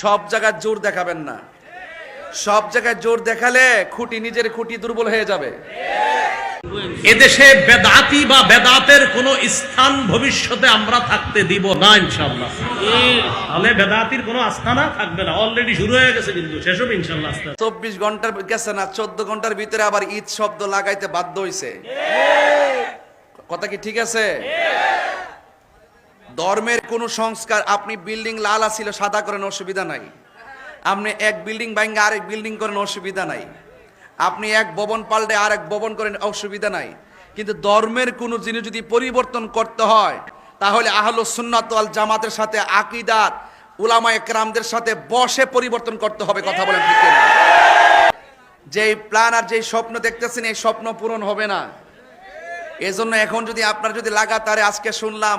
সব জায়গায় জোর দেখাবেন না। সব জায়গায় জোর দেখালে খুঁটি নিজের খুঁটি দুর্বল হয়ে যাবে। এদেশে বেদাতি বা বেদাতের কোন স্থান ভবিষ্যতে আমরা থাকতে দিব না ইনশাল্লাহ তাহলে বেদাতির কোনো আস্থানা থাকবে না। অলরেডি শুরু হয়ে গেছে কিন্তু শেষ হবে ইনশাল্লাহ। চব্বিশ ঘণ্টার গেছে না চোদ্দ ঘণ্টার ভিতরে আবার ঈদ শব্দ লাগাইতে বাধ্য হইছে। কথা কি ঠিক আছে? ধর্মের কোন সংস্কার, আপনি বিল্ডিং লাল ছিল সাদা করেন অসুবিধা নাই। আপনি এক বিল্ডিং ভাঙ্গে আরেক বিল্ডিং করেন অসুবিধা নাই। আপনি এক ভবন পাল্টে আরেক ভবন করেন অসুবিধা নাই। কিন্তু ধর্মের কোনো জিনিস যদি পরিবর্তন করতে হয়, তাহলে আহল সুন্নাত ওয়াল জামাতের সাথে আকিদাত উলামা একরামদের সাথে বসে পরিবর্তন করতে হবে, কথা বলেন ঠিক কিনা? যেই প্ল্যান আর যেই স্বপ্ন দেখতেছেন, এই স্বপ্ন পূরণ হবে না। এজন্য এখন যদি আপনার যদি লাগাতারে আজকে শুনলাম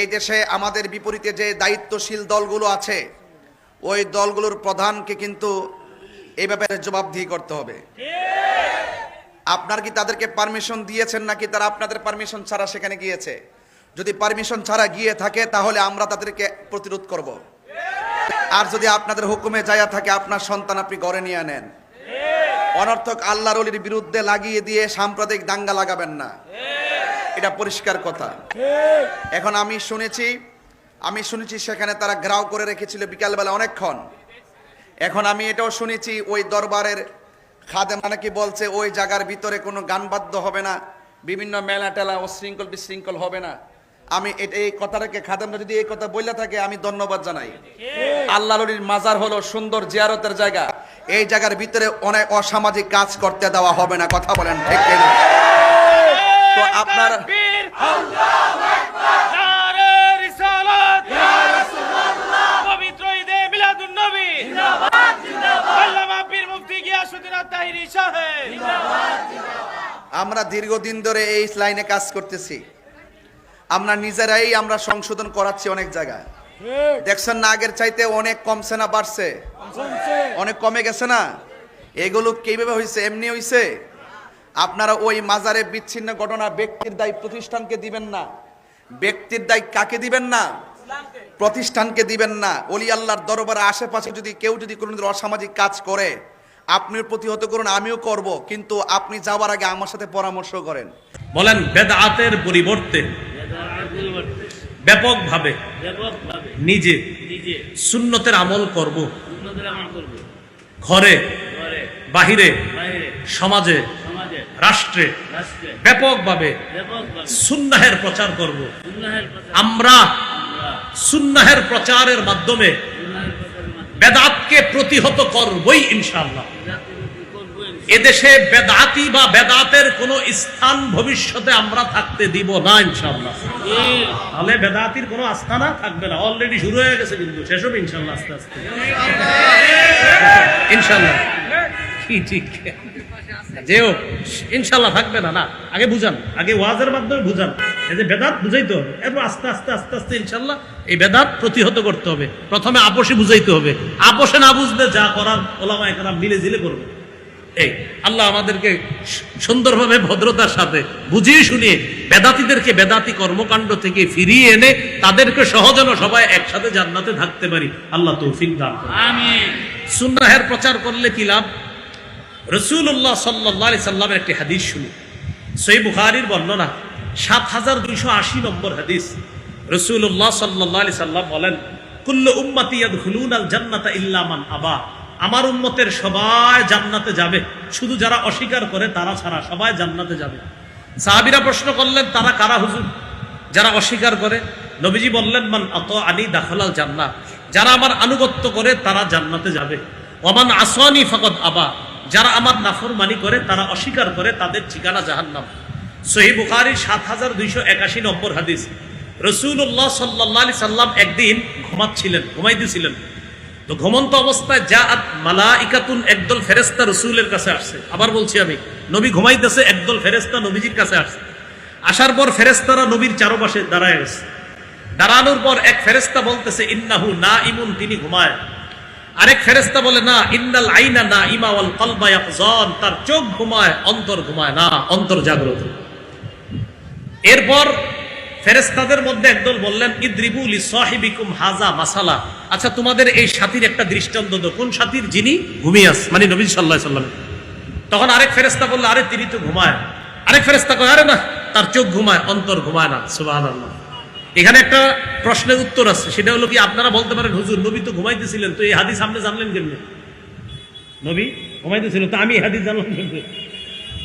এই দেশে আমাদের বিপরীতে যে দায়িত্বশীল দলগুলো আছে, ওই দলগুলোর প্রধানকে কিন্তু এই ব্যাপারে জবাবদিহি করতে হবে। আপনার কি তাদেরকে পারমিশন দিয়েছেন নাকি তারা আপনাদের পারমিশন ছাড়া সেখানে গিয়েছে? যদি পারমিশন ছাড়া গিয়ে থাকে, তাহলে আমরা তাদেরকে প্রতিরোধ করব। আর যদি আপনাদের হুকুমে যায়া থাকে, আপনার সন্তান আপনি গড়ে নিয়ে আনেন অনর্থক আল্লাহর অলির বিরুদ্ধে লাগিয়ে দিয়ে সাম্প্রদায়িক দাঙ্গা লাগাবেন না। এটা পরিষ্কার কথা। এখন আমি শুনেছি আমি শুনেছি সেখানে তারা গ্রাও করে রেখেছিল বিকালবেলা অনেকক্ষণ। এখন আমি এটাও শুনেছি, ওই দরবারের খাদেমা নাকি বলছে, ওই জায়গার ভিতরে কোনো গান বাদ্য হবে না, বিভিন্ন মেলা টেলা অশৃঙ্খল বিশৃঙ্খল হবে না। আমি এই কথাটাকে খাদেমরা যদি এই কথা বললে থাকে, আমি ধন্যবাদ জানাই। আল্লাহ মাজার হলো সুন্দর জিয়ারতের জায়গা। এই জায়গার ভিতরে অনেক অসামাজিক কাজ করতে দেওয়া হবে না, কথা বলেন ঠিক? তো আপনার আমরা দীর্ঘদিন ধরে এই লাইনে কাজ করতেছি। আমরা নিজেরাই আমরা সংশোধন করাচ্ছি অনেক জায়গায়। দেখছেন না আগের চাইতে অনেক কমছে না বাড়ছে। অনেক কমে গেছে না? এগুলো কীভাবে হয়েছে? এমনি হয়েছে? আপনারা ওই মাজারে বিচ্ছিন্ন ঘটনা ব্যক্তির দায় প্রতিষ্ঠানকে দিবেন না। ব্যক্তির দায় কাকে দিবেন না? প্রতিষ্ঠানকে দিবেন না। অলি আল্লাহর দরবারে আশেপাশে যদি কেউ যদি কোনো অসামাজিক কাজ করে আপনিও প্রতিহত করুন আমিও করব কিন্তু আপনি যাওয়ার আগে আমার সাথে পরামর্শ করেন। বলেন বেদাতের পরিবর্তে ব্যাপকভাবে নিজে নিজে সুন্নতের আমল করব। করব। ঘরে বাহিরে সমাজে রাষ্ট্রে ব্যাপকভাবে সুন্নাহের প্রচার করব। আমরা সুন্নাহের প্রচারের মাধ্যমে বেদাতকে প্রতিহত করবই করব এদেশে বেদাতি বা বেদাতের কোন স্থান ভবিষ্যতে আমরা থাকতে দিব না ইনশাল্লাহ তাহলে বেদাতির কোনো আস্থানা থাকবে না। অলরেডি শুরু হয়ে গেছে কিন্তু। শেষ হবে ইনশাআল্লাহ আস্তে আস্তে। ইনশাআল্লাহ। কি ঠিক? যেও ইনশাআল্লাহ থাকবে না না আগে বুঝান। আগে ওয়াজের মাধ্যমে বুঝান। এই যে বেদাত বুঝাইতে হবে। এরপর আস্তে আস্তে আস্তে আস্তে ইনশাআল্লাহ এই বেদাত প্রতিহত করতে হবে। প্রথমে আপোষে বুঝাইতে হবে। আপোষে না বুঝলে যা করার ওলামা মিলে জিলে করবে। এই আল্লাহ আমাদেরকে সুন্দরভাবে ভদ্রতার সাথে বুঝিয়ে শুনিয়ে বেদাতিদেরকে বেদাতি কর্মকাণ্ড থেকে ফিরিয়ে এনে তাদেরকে সহজেন সবাই একসাথে জান্নাতে থাকতে পারি। আল্লাহ তৌফিক দান করুন। আমিন। সুন্নাহের প্রচার করলে কি লাভ? রসুল্লাহ সাল্লাহ সাল্লামের একটি হাদিস শুনি। সই বুখারির বর্ণনা সাত হাজার দুইশো আশি নম্বর হাদিস। রসুল্লাহ সাল্লাহ সাল্লাম বলেন, কুল্ল উম্মাতিয়াদ হুলুন আল জান্নাতা ইল্লামান আবা। আমার উম্মতের সবাই জান্নাতে যাবে। শুধু যারা অস্বীকার করে তারা ছাড়া সবাই জান্নাতে যাবে। সাহাবিরা প্রশ্ন করলেন, তারা কারা হুজুর? যারা অস্বীকার করে, নবীজি বললেন, মান অত আনি দাখলাল জান্নাত যারা আমার আনুগত্য করে তারা জান্নাতে যাবে। ওমান আসওয়ানি ফকত আবা। যারা আমার নাফরমানি করে, তারা অস্বীকার করে তাদের ঠিকানা জাহান্নাম। সহি বুখারী সাত হাজার দুইশো একাশি নম্বর হাদিস। রসুল্লাহ সাল্লাহ সাল্লাম একদিন ঘুমাচ্ছিলেন, ঘুমাইতেছিলেন। তো ঘুমন্ত অবস্থায় যা মালা ইকাতুন একদল ফেরেস্তা রসুলের কাছে আসছে। আবার বলছি আমি, নবী ঘুমাইতেছে, একদল ফেরেস্তা নবীজির কাছে আসছে। আসার পর ফেরেস্তারা নবীর চারপাশে দাঁড়ায় গেছে। দাঁড়ানোর পর এক ফেরেস্তা বলতেছে, ইন্নাহু না ইমুন তিনি ঘুমায়। আরেক ফেরেস্তা বলে, না, ইন্নাল আইনা না ইমা ওয়াল কলবা ইয়াকজান। তার চোখ ঘুমায়, অন্তর ঘুমায় না, অন্তর জাগ্রত। এরপর ফেরেস্তাদের মধ্যে একদল বললেন ইদ্রিবুল সাহিবিকুম হাজা মাসালা। আচ্ছা তোমাদের এই সাথীর একটা দৃষ্টান্ত দাও। কোন সাথীর? যিনি ঘুমিয়ে আস মানে নবী সাল্লাহ সাল্লাম তখন আরেক ফেরেস্তা বলল, আরে, তিনি তো ঘুমায়। আরেক ফেরেস্তা কয়, আরে না, তার চোখ ঘুমায়, অন্তর ঘুমায় না। সুবাহ এখানে একটা প্রশ্নের উত্তর আছে, সেটা হলো কি আপনারা বলতে পারেন, হুজুর, নবী তো ঘুমাইতেছিলেন, তো এই হাদিস সামনে জানলেন কেমনি? নবী ঘুমাইতেছিল তো আমি হাদিস জানলাম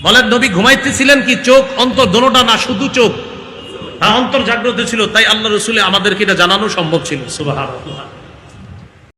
বলেন, নবী ঘুমাইতেছিলেন কি চোখ, অন্তর দোনোটা না শুধু চোখ? হ্যাঁ অন্তর জাগ্রত ছিল, তাই আল্লাহ রসুলে আমাদেরকে এটা জানানো সম্ভব ছিল সুবাহ